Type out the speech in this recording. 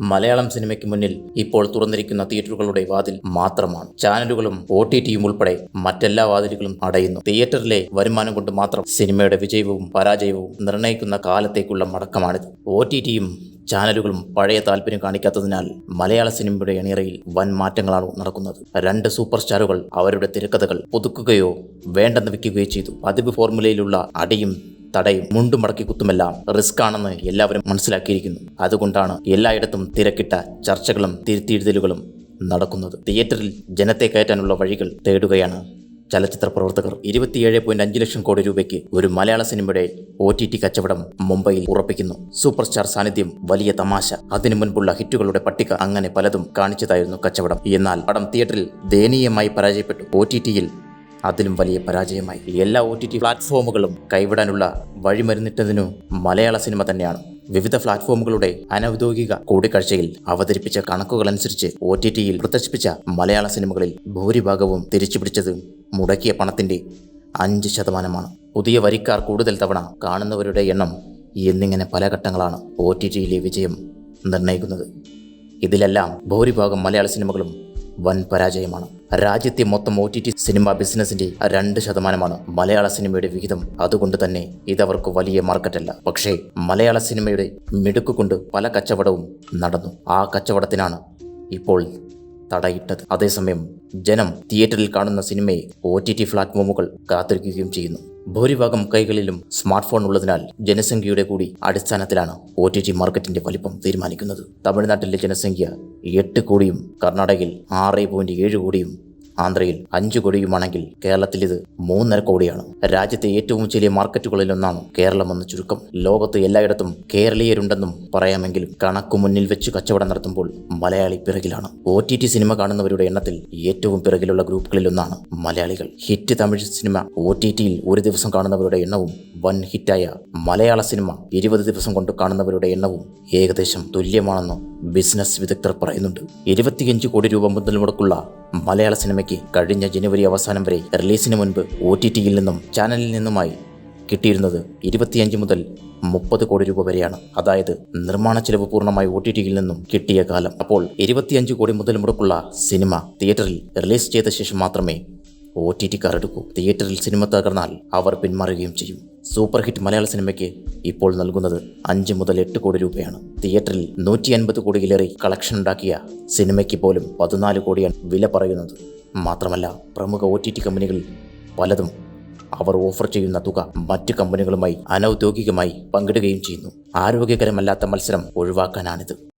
മലയാളം സിനിമയ്ക്ക് മുന്നിൽ ഇപ്പോൾ തുറന്നിരിക്കുന്ന തിയേറ്ററുകളുടെ വാതിൽ മാത്രമാണ്. ചാനലുകളും ഒ ടി ടിയും ഉൾപ്പെടെ മറ്റെല്ലാ വാതിലുകളും അടയുന്നു. തിയേറ്ററിലെ വരുമാനം കൊണ്ട് മാത്രം സിനിമയുടെ വിജയവും പരാജയവും നിർണയിക്കുന്ന കാലത്തേക്കുള്ള മടക്കമാണിത്. ഒ ടി ടിയും ചാനലുകളും പഴയ താല്പര്യം കാണിക്കാത്തതിനാൽ മലയാള സിനിമയുടെ അണിയറയിൽ വൻ മാറ്റങ്ങളാണ് നടക്കുന്നത്. രണ്ട് സൂപ്പർ സ്റ്റാറുകൾ അവരുടെ തിരക്കഥകൾ പുതുക്കുകയോ വേണ്ടെന്ന് വെക്കുകയോ ചെയ്തു. പതിവ് ഫോർമുലയിലുള്ള അടിയും തടയും മുണ്ടും മടക്കി കുത്തുമെല്ലാം റിസ്ക് ആണെന്ന് എല്ലാവരും മനസ്സിലാക്കിയിരിക്കുന്നു. അതുകൊണ്ടാണ് എല്ലായിടത്തും തിരക്കിട്ട ചർച്ചകളും തിരുത്തിയെഴുതലുകളും നടക്കുന്നത്. തിയേറ്ററിൽ ജനത്തെ കയറ്റാനുള്ള വഴികൾ തേടുകയാണ് ചലച്ചിത്ര പ്രവർത്തകർ. ഇരുപത്തിയേഴ് പോയിന്റ് അഞ്ച് ലക്ഷം കോടി രൂപയ്ക്ക് ഒരു മലയാള സിനിമയുടെ ഒ ടി ടി കച്ചവടം മുംബൈയിൽ ഉറപ്പിക്കുന്നു. സൂപ്പർ സ്റ്റാർ സാന്നിധ്യം വലിയ തമാശ. അതിനു മുൻപുള്ള ഹിറ്റുകളുടെ പട്ടിക അങ്ങനെ പലതും കാണിച്ചതായിരുന്നു കച്ചവടം. എന്നാൽ പടം തിയേറ്ററിൽ ദയനീയമായി പരാജയപ്പെട്ടു. ഒ ടി ടിയിൽ അതിലും വലിയ പരാജയമായി. എല്ലാ ഒ ടി ടി പ്ലാറ്റ്ഫോമുകളും കൈവിടാനുള്ള വഴിമരുന്നിട്ടതിനു മലയാള സിനിമ തന്നെയാണ്. വിവിധ പ്ലാറ്റ്ഫോമുകളുടെ അനൌദ്യോഗിക കൂടിക്കാഴ്ചയിൽ അവതരിപ്പിച്ച കണക്കുകളനുസരിച്ച് ഒ ടി ടിയിൽ പ്രദർശിപ്പിച്ച മലയാള സിനിമകളിൽ ഭൂരിഭാഗവും തിരിച്ചുപിടിച്ചത് മുടക്കിയ പണത്തിന്റെ അഞ്ച് ശതമാനമാണ്. പുതിയ വരിക്കാർ കൂടുതൽ തവണ കാണുന്നവരുടെ എണ്ണം എന്നിങ്ങനെ പല ഘട്ടങ്ങളാണ് ഒ ടി ടിയിലെ വിജയം നിർണയിക്കുന്നത്. ഇതിലെല്ലാം ഭൂരിഭാഗം മലയാള സിനിമകളും വൻ പരാജയമാണ്. രാജ്യത്തെ മൊത്തം ഒ ടി ടി സിനിമ ബിസിനസിന്റെ രണ്ട് ശതമാനമാണ് മലയാള സിനിമയുടെ വിഹിതം. അതുകൊണ്ട് തന്നെ ഇതവർക്ക് വലിയ മാർക്കറ്റല്ല. പക്ഷേ മലയാള സിനിമയുടെ മിടുക്കുകൊണ്ട് പല കച്ചവടവും നടന്നു. ആ കച്ചവടത്തിനാണ് ഇപ്പോൾ തടയിട്ടത്. അതേസമയം ജനം തിയേറ്ററിൽ കാണുന്ന സിനിമയെ ഒ ടി ടി പ്ലാറ്റ്ഫോമുകൾ കാത്തിരിക്കുകയും ചെയ്യുന്നു. ഭൂരിഭാഗം കൈകളിലും സ്മാർട്ട് ഫോൺ ഉള്ളതിനാൽ ജനസംഖ്യയുടെ കൂടി അടിസ്ഥാനത്തിലാണ് ഒ ടി ടി മാർക്കറ്റിന്റെ വലിപ്പം തീരുമാനിക്കുന്നത്. തമിഴ്നാട്ടിലെ ജനസംഖ്യ എട്ട് കോടിയും കർണാടകയിൽ ആറ് പോയിന്റ് ഏഴ് കോടിയും ആന്ധ്രയിൽ അഞ്ചു കോടിയുമാണെങ്കിൽ കേരളത്തിൽ ഇത് മൂന്നര കോടിയാണ്. രാജ്യത്തെ ഏറ്റവും ചെറിയ മാർക്കറ്റുകളിലൊന്നാണ് കേരളമെന്ന് ചുരുക്കം. ലോകത്ത് എല്ലായിടത്തും കേരളീയരുണ്ടെന്നും പറയാമെങ്കിലും കണക്കു മുന്നിൽ വെച്ച് കച്ചവടം നടത്തുമ്പോൾ മലയാളി പിറകിലാണ്. ഒ ടി ടി സിനിമ കാണുന്നവരുടെ എണ്ണത്തിൽ ഏറ്റവും പിറകിലുള്ള ഗ്രൂപ്പുകളിലൊന്നാണ് മലയാളികൾ. Hit Tamil cinema O T ടിയിൽ ഒരു ദിവസം കാണുന്നവരുടെ എണ്ണവും വൻ ഹിറ്റായ മലയാള സിനിമ ഇരുപത് ദിവസം കൊണ്ട് കാണുന്നവരുടെ എണ്ണവും ഏകദേശം തുല്യമാണെന്ന് ബിസിനസ് വിദഗ്ധർ പറയുന്നുണ്ട്. ഇരുപത്തിയഞ്ച് കോടി രൂപ മുതൽ മുടക്കുള്ള മലയാള സിനിമയ്ക്ക് കഴിഞ്ഞ ജനുവരി അവസാനം വരെ റിലീസിന് മുൻപ് ഒ ടി ടിയിൽ നിന്നും ചാനലിൽ നിന്നുമായി കിട്ടിയിരുന്നത് ഇരുപത്തിയഞ്ച് മുതൽ മുപ്പത് കോടി രൂപ വരെയാണ്. അതായത് നിർമ്മാണ ചെലവ് പൂർണമായി ഒ ടി ടിയിൽ നിന്നും കിട്ടിയ കാലം. അപ്പോൾ ഇരുപത്തിയഞ്ച് കോടി മുതൽ മുടക്കുള്ള സിനിമ തിയേറ്ററിൽ റിലീസ് ചെയ്ത ശേഷം മാത്രമേ ഒ ടി ടിക്കാർ എടുക്കൂ. തിയേറ്ററിൽ സിനിമ തകർന്നാൽ അവർ പിന്മാറുകയും ചെയ്യും. സൂപ്പർ ഹിറ്റ് മലയാള സിനിമയ്ക്ക് ഇപ്പോൾ നൽകുന്നത് അഞ്ച് മുതൽ എട്ട് കോടി രൂപയാണ്. തിയേറ്ററിൽ നൂറ്റി അൻപത് കോടിയിലേറെ കളക്ഷൻ ഉണ്ടാക്കിയ സിനിമയ്ക്ക് പോലും പതിനാല് കോടിയാണ് വില പറയുന്നത്. മാത്രമല്ല പ്രമുഖ ഒ ടി ടി കമ്പനികൾ പലതും അവർ ഓഫർ ചെയ്യുന്ന തുക മറ്റ് കമ്പനികളുമായി അനൗദ്യോഗികമായി പങ്കിടുകയും ചെയ്യുന്നു. ആരോഗ്യകരമല്ലാത്ത മത്സരം ഒഴിവാക്കാനാണിത്.